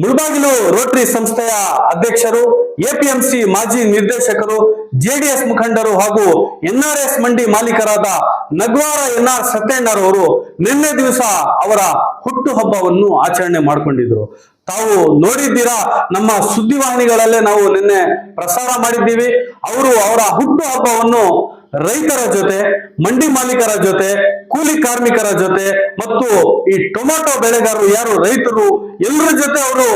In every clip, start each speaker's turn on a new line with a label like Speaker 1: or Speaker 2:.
Speaker 1: Mulbagal Rotary ಸಂಸ್ಥೆಯ ಅಧ್ಯಕ್ಷರು, APMC ಮಾಜಿ ನಿರ್ದೇಶಕರು, ಜೆಡಿಎಸ್ ಮುಖಂಡರು ಹಾಗೂ ಎನ್ಆರ್ಎಸ್ ಮಂಡಿ ಮಾಲೀಕರಾದ ನಗ್ವಾರ ಎನ್ಆರ್ ಸತ್ಯಣ್ಣರವರು ನಿನ್ನೆ ದಿವಸ ಅವರ ಹುಟ್ಟುಹಬ್ಬವನ್ನು ಆಚರಣೆ ಮಾಡಿಕೊಂಡಿದ್ರು. ತಾವು ನೋಡಿದ್ದೀರಾ, ನಮ್ಮ ಸುದ್ದಿವಾಹಿನಿಗಳಲ್ಲೇ ನಾವು ನಿನ್ನೆ ಪ್ರಸಾರ ಮಾಡಿದ್ದೀವಿ. ಅವರು ಅವರ ಹುಟ್ಟುಹಬ್ಬವನ್ನು ರೈತರ ಜೊತೆ, ಮಂಡಿ ಮಾಲೀಕರ ಜೊತೆ, ಕೂಲಿ ಕಾರ್ಮಿಕರ ಜೊತೆ, ಮತ್ತು ಈ ಟೊಮೆಟೊ ಬೆಳೆಗಾರರು ಯಾರು ರೈತರು, ಎಲ್ಲರ ಜೊತೆ ಅವರು,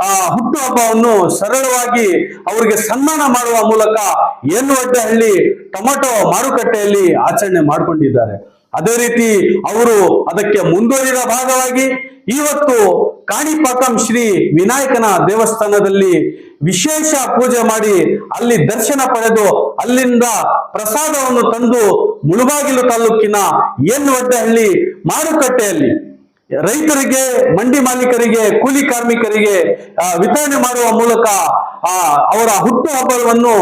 Speaker 1: ಆ ಹುಟ್ಟುಹಬ್ಬವನ್ನು ಸರಳವಾಗಿ ಅವರಿಗೆ ಸನ್ಮಾನ ಮಾಡುವ ಮೂಲಕ ಏನು ಹಳ್ಳಿ ಟೊಮೆಟೊ ಮಾರುಕಟ್ಟೆಯಲ್ಲಿ ಆಚರಣೆ ಮಾಡಿಕೊಂಡಿದ್ದಾರೆ. ಅದೇ ರೀತಿ ಅವರು ಅದಕ್ಕೆ ಮುಂದುವರಿದ ಭಾಗವಾಗಿ, ಇವತ್ತು ಕಾಣಿಪಾಕಂ ಶ್ರೀ ವಿನಾಯಕನ ದೇವಸ್ಥಾನದಲ್ಲಿ ವಿಶೇಷ ಪೂಜೆ ಮಾಡಿ ಅಲ್ಲಿ ದರ್ಶನ ಪಡೆದು ಅಲ್ಲಿಂದ ಪ್ರಸಾದವನ್ನು ತಂದು ಮುಳುಬಾಗಿಲು ತಾಲೂಕಿನ ಏನುವಡ್ಡಹಳ್ಳಿ ಮಾರುಕಟ್ಟೆಯಲ್ಲಿ ರೈತರಿಗೆ, ಮಂಡಿ ಮಾಲೀಕರಿಗೆ, ಕೂಲಿ ಕಾರ್ಮಿಕರಿಗೆ ವಿತರಣೆ ಮಾಡುವ ಮೂಲಕ ಅವರ ಹುಟ್ಟು ಹಬ್ಬವನ್ನು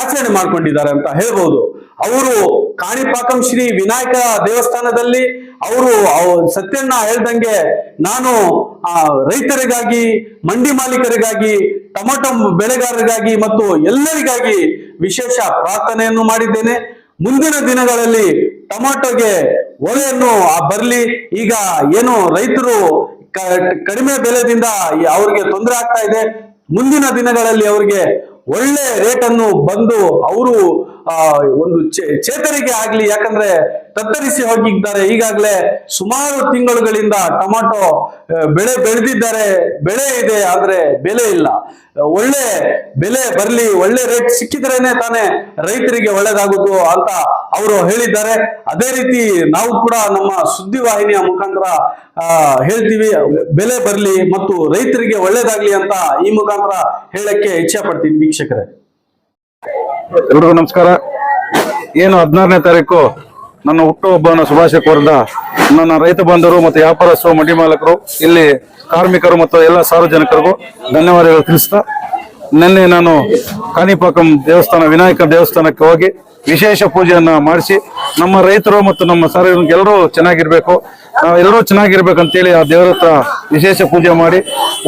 Speaker 1: ಆಚರಣೆ ಮಾಡಿಕೊಂಡಿದ್ದಾರೆ ಅಂತ ಹೇಳ್ಬೋದು. ಅವರು ಕಾಣಿಪಾಕಂ ಶ್ರೀ ವಿನಾಯಕ ದೇವಸ್ಥಾನದಲ್ಲಿ ಅವರು ಅವ್- ಸತ್ಯಣ್ಣ ಹೇಳ್ದಂಗೆ ನಾನು ಆ ರೈತರಿಗಾಗಿ, ಮಂಡಿ ಮಾಲೀಕರಿಗಾಗಿ, ಟೊಮೊಟೊ ಬೆಳೆಗಾರರಿಗಾಗಿ ಮತ್ತು ಎಲ್ಲರಿಗಾಗಿ ವಿಶೇಷ ಪ್ರಾರ್ಥನೆಯನ್ನು ಮಾಡಿದ್ದೇನೆ. ಮುಂದಿನ ದಿನಗಳಲ್ಲಿ ಟೊಮೆಟೊಗೆ ಒಲೆಯನ್ನು ಬರಲಿ, ಈಗ ಏನು ರೈತರು ಕಡಿಮೆ ಬೆಲೆದಿಂದ ಅವ್ರಿಗೆ ತೊಂದರೆ ಆಗ್ತಾ ಇದೆ. ಮುಂದಿನ ದಿನಗಳಲ್ಲಿ ಅವರಿಗೆ ಒಳ್ಳೆ ರೇಟನ್ನು ಬಂದು ಅವರು ಆ, ಒಂದು ಚೇತರಿಕೆ ಆಗ್ಲಿ, ಯಾಕಂದ್ರೆ ತತ್ತರಿಸಿ ಹೋಗಿದ್ದಾರೆ. ಈಗಾಗಲೇ ಸುಮಾರು ತಿಂಗಳುಗಳಿಂದ ಟೊಮಾಟೊ ಬೆಳೆ ಬೆಳೆದಿದ್ದಾರೆ. ಬೆಳೆ ಇದೆ, ಆದ್ರೆ ಬೆಲೆ ಇಲ್ಲ. ಒಳ್ಳೆ ಬೆಲೆ ಬರ್ಲಿ, ಒಳ್ಳೆ ರೇಟ್ ಸಿಕ್ಕಿದ್ರೇನೆ ತಾನೇ ರೈತರಿಗೆ ಒಳ್ಳೇದಾಗುತ್ತೋ ಅಂತ ಅವರು ಹೇಳಿದ್ದಾರೆ. ಅದೇ ರೀತಿ ನಾವು ಕೂಡ ನಮ್ಮ ಸುದ್ದಿವಾಹಿನಿಯ ಮುಖಾಂತರ ಹೇಳ್ತೀವಿ. ಬೆಲೆ ಬರ್ಲಿ ಮತ್ತು ರೈತರಿಗೆ ಒಳ್ಳೇದಾಗ್ಲಿ ಅಂತ ಈ ಮುಖಾಂತರ ಹೇಳಕ್ಕೆ ಇಚ್ಛೆ ಪಡ್ತೀನಿ ವೀಕ್ಷಕರೇ.
Speaker 2: ಎಲ್ರಿಗೂ ನಮಸ್ಕಾರ. ಏನು ಹದಿನಾರನೇ ತಾರೀಕು ನನ್ನ ಹುಟ್ಟುಹಬ್ಬವನ್ನು ಶುಭಾಶಯ ಕೋರಿದ ನನ್ನ ರೈತ ಬಂಧುರು ಮತ್ತು ವ್ಯಾಪಾರಸ್ಥರು, ಮಂಡಿ ಮಾಲಕರು, ಇಲ್ಲಿ ಕಾರ್ಮಿಕರು ಮತ್ತು ಎಲ್ಲ ಸಾರ್ವಜನಿಕರಿಗೂ ಧನ್ಯವಾದಗಳು ತಿಳಿಸ್ತಾ ನಿನ್ನೆ ನಾನು ಕಾಣಿಪಾಕಂ ದೇವಸ್ಥಾನ, ವಿನಾಯಕ ದೇವಸ್ಥಾನಕ್ಕೆ ಹೋಗಿ ವಿಶೇಷ ಪೂಜೆಯನ್ನ ಮಾಡಿಸಿ ನಮ್ಮ ರೈತರು ಮತ್ತು ನಮ್ಮ ಸಾರ್ವಜನಿಕ ಎಲ್ಲರೂ ಚೆನ್ನಾಗಿರ್ಬೇಕು. ಎಲ್ಲರೂ ಚೆನ್ನಾಗಿರ್ಬೇಕಂತೇಳಿ ಆ ದೇವರ ವಿಶೇಷ ಪೂಜೆ ಮಾಡಿ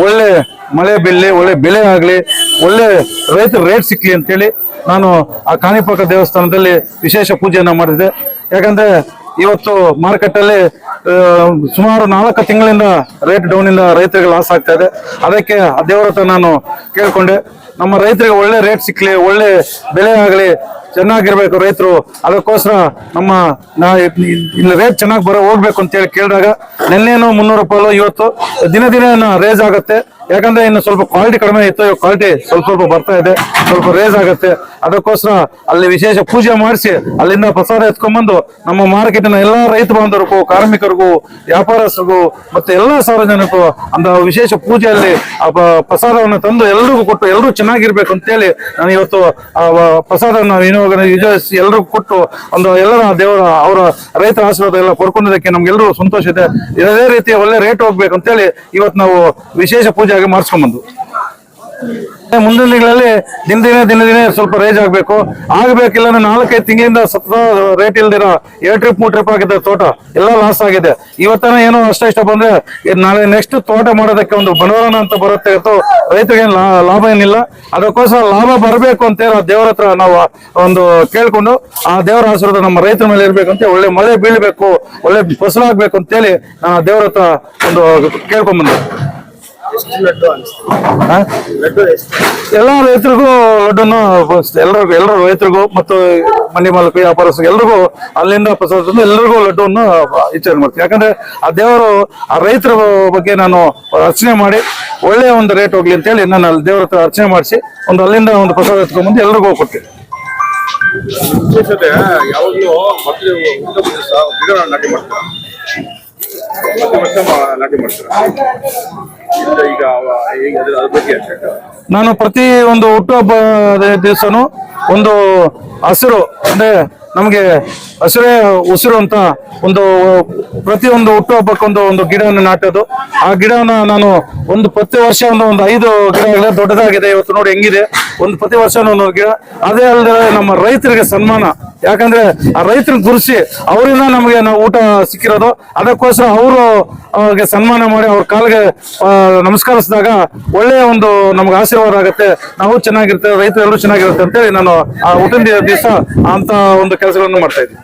Speaker 2: ಒಳ್ಳೆ ಮಳೆ ಬೆಳ್ಳಿ ಒಳ್ಳೆ ಬೆಳೆ ಆಗಲಿ, ಒಳ್ಳೆ ರೈತರ ರೇಟ್ ಸಿಕ್ಕಲಿ ಅಂತೇಳಿ ನಾನು ಆ ಕಾಣಿಪಾಕ ದೇವಸ್ಥಾನದಲ್ಲಿ ವಿಶೇಷ ಪೂಜೆಯನ್ನು ಮಾಡಿದೆ. ಯಾಕಂದ್ರೆ ಇವತ್ತು ಮಾರುಕಟ್ಟೆಯಲ್ಲಿ ಸುಮಾರು ನಾಲ್ಕು ತಿಂಗಳಿಂದ ರೇಟ್ ಡೌನ್ ಇಂದ ರೈತರಿಗೆ ಲಾಸ್ ಆಗ್ತಾ ಇದೆ. ಅದಕ್ಕೆ ಆ ದೇವರ ನಾನು ಕೇಳಿಕೊಂಡೆ. ನಮ್ಮ ರೈತರಿಗೆ ಒಳ್ಳೆ ರೇಟ್ ಸಿಕ್ಕಲಿ ಒಳ್ಳೆ ಬೆಳೆ ಆಗಲಿ ಚೆನ್ನಾಗಿರ್ಬೇಕು ರೈತರು. ಅದಕ್ಕೋಸ್ಕರ ನಮ್ಮ ಇಲ್ಲಿ ರೇಟ್ ಚೆನ್ನಾಗಿ ಬರೋ ಹೋಗ್ಬೇಕು ಅಂತ ಹೇಳಿ ಕೇಳಿದಾಗ ನಿನ್ನೇನು ಮುನ್ನೂರು ರೂಪಾಯಿ ಇವತ್ತು, ದಿನ ದಿನ ರೇಜ್ ಆಗುತ್ತೆ. ಯಾಕಂದ್ರೆ ಇನ್ನು ಸ್ವಲ್ಪ ಕ್ವಾಲಿಟಿ ಕಡಿಮೆ ಇತ್ತು ಕ್ವಾಲಿಟಿ ಸ್ವಲ್ಪ ಸ್ವಲ್ಪ ಬರ್ತಾ ಇದೆ, ಸ್ವಲ್ಪ ರೇಸ್ ಆಗುತ್ತೆ. ಅದಕ್ಕೋಸ್ಕರ ಅಲ್ಲಿ ವಿಶೇಷ ಪೂಜೆ ಮಾಡಿಸಿ, ಅಲ್ಲಿಂದ ಪ್ರಸಾದ ಎತ್ಕೊಂಡ್ಬಂದು ನಮ್ಮ ಮಾರ್ಕೆಟಿನ ಎಲ್ಲಾ ರೈತ ಬಾಂಧವರಿಗೂ, ಕಾರ್ಮಿಕರಿಗೂ, ವ್ಯಾಪಾರಸ್ಥರಿಗೂ ಮತ್ತೆ ಎಲ್ಲಾ ಸಾರ್ವಜನಿಕರು ಅಂತ ವಿಶೇಷ ಪೂಜೆಯಲ್ಲಿ ಆ ಪ್ರಸಾದವನ್ನು ತಂದು ಎಲ್ರಿಗೂ ಕೊಟ್ಟು ಎಲ್ಲರೂ ಚೆನ್ನಾಗಿರ್ಬೇಕು ಅಂತೇಳಿ ನಾನು ಇವತ್ತು ಆ ಪ್ರಸಾದವನ್ನು ವಿಜಯಿಸಿ ಎಲ್ರಿಗೂ ಕೊಟ್ಟು ಒಂದು ಎಲ್ಲರ ದೇವರ, ಅವರ ರೈತರ ಆಶೀರ್ವಾದ ಎಲ್ಲ ಪಡ್ಕೊಂಡಿದ್ದಕ್ಕೆ ನಮ್ಗೆಲ್ಲರೂ ಸಂತೋಷ ಇದೆ. ಇದೇ ರೀತಿ ಒಳ್ಳೆ ರೇಟ್ ಹೋಗ್ಬೇಕು ಅಂತೇಳಿ ಇವತ್ತು ನಾವು ವಿಶೇಷ ಪೂಜೆಯಾಗಿ ಮಾಡಿಸ್ಕೊಂಡ್ಬಂದು ಮುಂದಿನ ದಿನಗಳಲ್ಲಿ ದಿನ ದಿನ ದಿನ ದಿನ ಸ್ವಲ್ಪ ರೇಜ್ ಆಗಬೇಕು. ಆಗಬೇಕಿಲ್ಲ ನಾಲ್ಕೈದು ತಿಂಗಳಿಂದ ಸತತ ರೇಟ್ ಇಲ್ದಿರೋ ಎರಡು ಟ್ರಿಪ್ ಮೂರು ಟ್ರಿಪ್ ಆಗಿದೆ ತೋಟ ಎಲ್ಲ ಲಾಸ್ ಆಗಿದೆ. ಇವತ್ತನ ಏನೋ ಅಷ್ಟ ಇಷ್ಟ ಬಂದ್ರೆ ನಾಳೆ ನೆಕ್ಸ್ಟ್ ತೋಟ ಮಾಡೋದಕ್ಕೆ ಒಂದು ಬನವರನ ಅಂತ ಬರುತ್ತೆ ಅಂತ ರೈತರಿಗೆ ಲಾಭ ಏನಿಲ್ಲ. ಅದಕ್ಕೋಸ್ಕರ ಲಾಭ ಬರಬೇಕು ಅಂತ ದೇವರ ಹತ್ರ ನಾವು ಒಂದು ಕೇಳ್ಕೊಂಡು ಆ ದೇವರ ಆಶೀರ್ವಾದ ನಮ್ಮ ರೈತರ ಮೇಲೆ ಇರ್ಬೇಕು ಅಂತ ಒಳ್ಳೆ ಮಳೆ ಬೀಳ್ಬೇಕು, ಒಳ್ಳೆ ಫಸಲಾಗ್ಬೇಕು ಅಂತೇಳಿ ನಾನು ಆ ದೇವರ ಹತ್ರ ಒಂದು ಕೇಳ್ಕೊಂಡ್? ಎಲ್ಲ ರೈತರಿಗೂ ಲಡ್ಡನ್ನು ಎಲ್ಲರಿಗೂ ಎಲ್ಲರ ರೈತರಿಗೂ ಮತ್ತು ಮನೆ ಮಾಲಕ ವ್ಯಾಪಾರಸ್ಥರು ಎಲ್ರಿಗೂ ಅಲ್ಲಿಂದ ಪ್ರಸಾದ ಎಲ್ರಿಗೂ ಎಲ್ಲರಿಗೂ ಲಡ್ಡುವನ್ನು ವಿಚಾರ ಮಾಡ್ತೀನಿ ಯಾಕಂದ್ರೆ ಆ ದೇವರು ಆ ರೈತರ ಬಗ್ಗೆ ನಾನು ಅರ್ಚನೆ ಮಾಡಿ ಒಳ್ಳೆಯ ಒಂದು ರೇಟ್ ಹೋಗ್ಲಿ ಅಂತೇಳಿ ನಾನು ಅಲ್ಲಿ ದೇವರ ಹತ್ರ ಅರ್ಚನೆ ಮಾಡಿಸಿ ಒಂದು ಅಲ್ಲಿಂದ ಒಂದು ಪ್ರಸಾದ ಎತ್ಕೊಂಡ್ಬಂದು ಎಲ್ರಿಗೂ ಕೊಡ್ತೀನಿ
Speaker 3: ಯಾವಾಗಲೂ ಗಿಡಗಳನ್ನ ನಾಟಿ ಮಾಡ್ತಾರೆ? ನಾಟಿ ಮಾಡ್ತಾರೆ? ಈಗ.
Speaker 2: ನಾನು ಪ್ರತಿ ಒಂದು ಹುಟ್ಟುಹಬ್ಬ ದಿವಸನು ಒಂದು ಹಸಿರು ಅಂದ್ರೆ ನಮಗೆ ಹಸಿರೇ ಉಸಿರು ಅಂತ ಒಂದು ಪ್ರತಿಯೊಂದು ಹುಟ್ಟುಹಬ್ಬಕ್ಕೊಂದು ಒಂದು ಗಿಡವನ್ನು ನಾಟೋದು. ಆ ಗಿಡವನ್ನ ನಾನು ಒಂದು ಪ್ರತಿ ವರ್ಷ ಒಂದು ಒಂದು ಐದು ಗಿಡ ದೊಡ್ಡದಾಗಿದೆ ಇವತ್ತು ನೋಡಿ ಹೆಂಗಿದೆ. ಒಂದು ಪ್ರತಿ ವರ್ಷ ಒಂದೊಂದು ಗಿಡ. ಅದೇ ಅಲ್ಲದೆ ನಮ್ಮ ರೈತರಿಗೆ ಸನ್ಮಾನ. ಯಾಕಂದ್ರೆ ಆ ರೈತರನ್ನ ಗುರುಸಿ ಅವರಿಂದ ನಮಗೆ ನಾವು ಊಟ ಸಿಕ್ಕಿರೋದು. ಅದಕ್ಕೋಸ್ಕರ ಅವರು ಅವ್ರಿಗೆ ಸನ್ಮಾನ ಮಾಡಿ ಅವ್ರ ಕಾಲಿಗೆ ಆ, ನಮಸ್ಕರಿಸಿದಾಗ ಒಳ್ಳೆಯ ಒಂದು ನಮ್ಗೆ ಆಶೀರ್ವಾದ ಆಗುತ್ತೆ ನಾವು ಚೆನ್ನಾಗಿರ್ತೇವೆ ರೈತರು ಎಲ್ಲರೂ ಚೆನ್ನಾಗಿರುತ್ತೆ ಅಂತೇಳಿ ನಾನು ಆ ಹುಟ್ಟಿನ ದಿವಸ ಅಂತ ಒಂದು ಕೆಲಸಗಳನ್ನು ಮಾಡ್ತಾ ಇದ್ದೀನಿ.